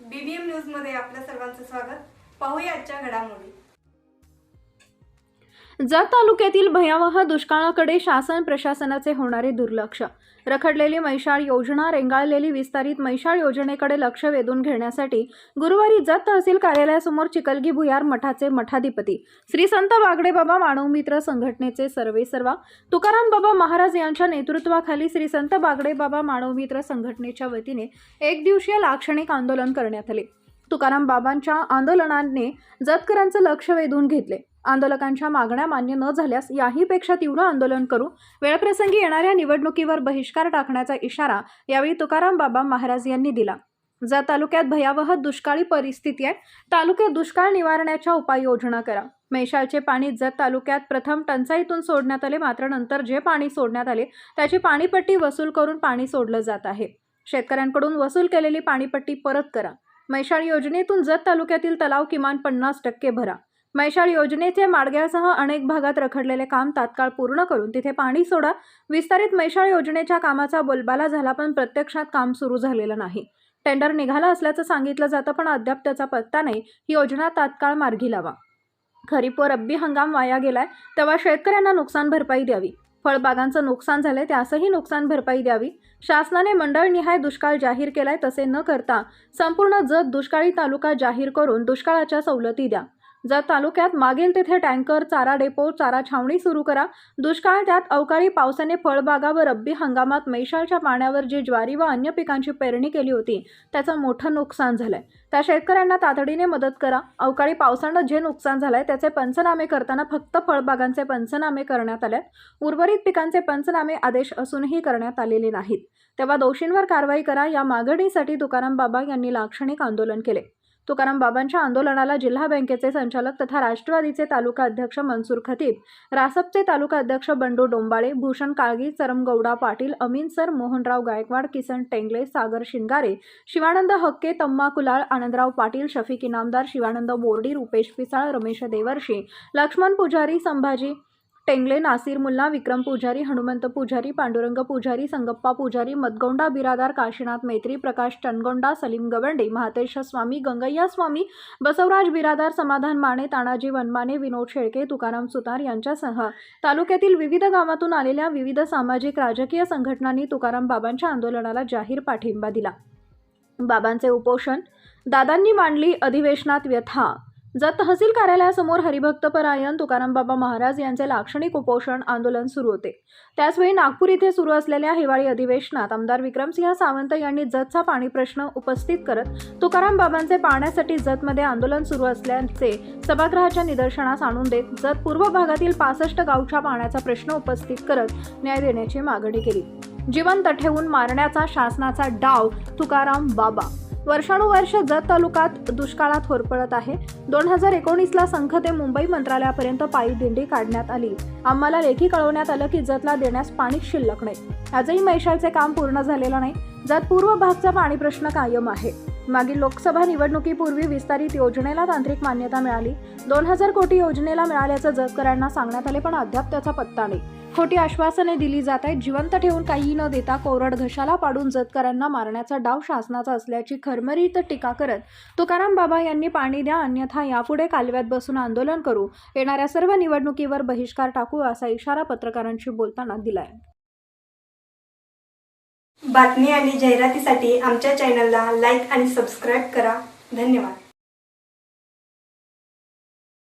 BBM न्यूजमध्ये आपल्या सर्वांचं स्वागत. पाहूया आजच्या घडामोडी. जत तालुक्यातील भयावह दुष्काळाकडे शासन प्रशासनाचे होणारे दुर्लक्ष रखडलेली मैशाळ योजना रेंगाळलेली विस्तारित मैशाळ योजनेकडे लक्ष वेधून घेण्यासाठी गुरुवारी जत तहसील कार्यालयासमोर चिकलगी भुयार मठाचे मठाधिपती श्री संत बागडेबाबा मानवमित्र संघटनेचे सर्वेसर्वा तुकाराम बाबा महाराज यांच्या नेतृत्वाखाली श्री संत बागडेबाबा मानवमित्र संघटनेच्या वतीने एक दिवसीय लाक्षणिक आंदोलन करण्यात आले. तुकाराम बाबांच्या आंदोलनाने जतकरांचं लक्ष वेधून घेतले. आंदोलकांच्या मागण्या मान्य न झाल्यास याहीपेक्षा तीव्र आंदोलन करू. वेळप्रसंगी येणाऱ्या निवडणुकीवर बहिष्कार टाकण्याचा इशारा यावेळी तुकाराम बाबा महाराज यांनी दिला. जत तालुक्यात भयावह दुष्काळी परिस्थिती आहे. तालुक्यात दुष्काळ निवारण्याच्या उपाययोजना करा. मेशाळचे पाणी जत तालुक्यात प्रथम टंचाईतून सोडण्यात आले मात्र नंतर जे पाणी सोडण्यात आले त्याची पाणीपट्टी वसूल करून पाणी सोडलं जात आहे. शेतकऱ्यांकडून वसूल केलेली पाणीपट्टी परत करा. मैशाळ योजनेतून जत तालुक्यातील तलाव किमान पन्नास टक्के भरा. मैशाळ योजनेचे माडग्यासह अनेक भागात रखडलेले काम तात्काळ पूर्ण करून तिथे पाणी सोडा. विस्तारित मैशाळ योजनेच्या कामाचा बोलबाला झाला पण प्रत्यक्षात काम सुरू झालेलं नाही. टेंडर निघाला असल्याचं सांगितलं जातं पण अद्याप त्याचा पत्ता नाही. ही योजना तात्काळ मार्गी लावा. खरीप व रब्बी हंगाम वाया गेलाय तेव्हा शेतकऱ्यांना नुकसान भरपाई द्यावी. फळबागांचं नुकसान झालंय त्यासही नुकसान भरपाई द्यावी. शासनाने मंडळनिहाय दुष्काळ जाहीर केलाय तसे न करता संपूर्ण जत दुष्काळी तालुका जाहीर करून दुष्काळाच्या सवलती द्या. जत तालुक्यात मागेल तिथे टँकर चारा डेपो चारा छावणी सुरू करा. दुष्काळ त्यात अवकाळी पावसाने फळबागा व रब्बी हंगामात मैशाळच्या पाण्यावर जी ज्वारी व अन्य पिकांची पेरणी केली होती त्याचं मोठं नुकसान झालंय. त्या शेतकऱ्यांना तातडीने मदत करा. अवकाळी पावसानं जे नुकसान झालंय त्याचे पंचनामे करताना फक्त फळबागांचे पंचनामे करण्यात आले उर्वरित पिकांचे पंचनामे आदेश असूनही करण्यात आलेले नाहीत. तेव्हा दोषींवर कारवाई करा. या मागणीसाठी तुकाराम बाबा यांनी लाक्षणिक आंदोलन केले. तुकाराम बाबांच्या आंदोलनाला जिल्हा बँकेचे संचालक तथा राष्ट्रवादीचे तालुका अध्यक्ष मनसूर खतीब रासपचे तालुका अध्यक्ष बंडू डोंबाळे भूषण काळगी चरमगौडा पाटील अमीन सर मोहनराव गायकवाड किसन टेंगले सागर शिंगारे शिवानंद हक्के तम्मा कुलाळ आनंदराव पाटील शफिक इनामदार शिवानंद बोर्डी रुपेश पिसाळ रमेश देवर्षी लक्ष्मण पुजारी संभाजी टेंगले नासिर मुल्ला विक्रम पुजारी हनुमंत पुजारी पांडुरंग पुजारी संगप्पा पुजारी मतगोंडा बिरादार काशीनाथ मैत्री प्रकाश टनगोंडा सलीम गवंडे महातेश स्वामी गंगय्या स्वामी बसवराज बिरादार समाधान माने तानाजी वनमाने विनोद शेळके तुकाराम सुतार यांच्यासह तालुक्यातील विविध गावातून आलेल्या विविध सामाजिक राजकीय संघटनांनी तुकाराम बाबांच्या आंदोलनाला जाहीर पाठिंबा दिला. बाबांचे उपोषण दादांनी मांडली अधिवेशनात व्यथा जत तहसील कार्यालयासमोर हरिभक्तपरायण तुकाराम बाबा महाराज यांचे लाक्षणिक उपोषण आंदोलन सुरू होते. त्याचवेळी नागपूर इथे सुरू असलेल्या हिवाळी अधिवेशनात आमदार विक्रमसिंह सावंत यांनी जतचा पाणी प्रश्न उपस्थित करत तुकाराम बाबांचे पाहण्यासाठी जतमध्ये आंदोलन सुरू असल्याचे सभागृहाच्या निदर्शनास आणून देत जत पूर्व भागातील पासष्ट गावच्या पाण्याचा प्रश्न उपस्थित करत न्याय देण्याची मागणी केली. जिवंत ठेवून मारण्याचा शासनाचा डाव तुकाराम बाबा वर्षानुवर्ष जत तालुक्यात दुष्काळात होरपळत आहे. दोन हजार एकोणीसला संघ ते मुंबई मंत्रालयापर्यंत पायी दिंडी काढण्यात आली. आम्हाला लेखी कळवण्यात आलं की जतला देण्यास पाणी शिल्लक नाही. आजही मैशाळचे काम पूर्ण झालेलं नाही. जत पूर्व भागचा पाणी प्रश्न कायम आहे. मागील लोकसभा निवडणुकीपूर्वी विस्तारित योजनेला तांत्रिक मान्यता मिळाली. दोन हजार कोटी योजनेला मिळाल्याचं जतकरांना सांगण्यात आले पण अद्याप त्याचा पत्ता नाही. खोटी आश्वासने दिली जात आहेत. जिवंत ठेवून काही न देता कोरड घशाला पाडून जतकरांना मारण्याचा डाव शासनाचा असल्याची खरमरीत टीका करत तुकाराम बाबा यांनी पाणी द्या अन्यथा यापुढे कालव्यात बसून आंदोलन करू. येणाऱ्या सर्व निवडणुकीवर बहिष्कार टाकू असा इशारा पत्रकारांशी बोलताना दिलाय. बातमी आणि जाहिरातीसाठी आमच्या चॅनलला लाईक आणि सबस्क्राईब करा. धन्यवाद.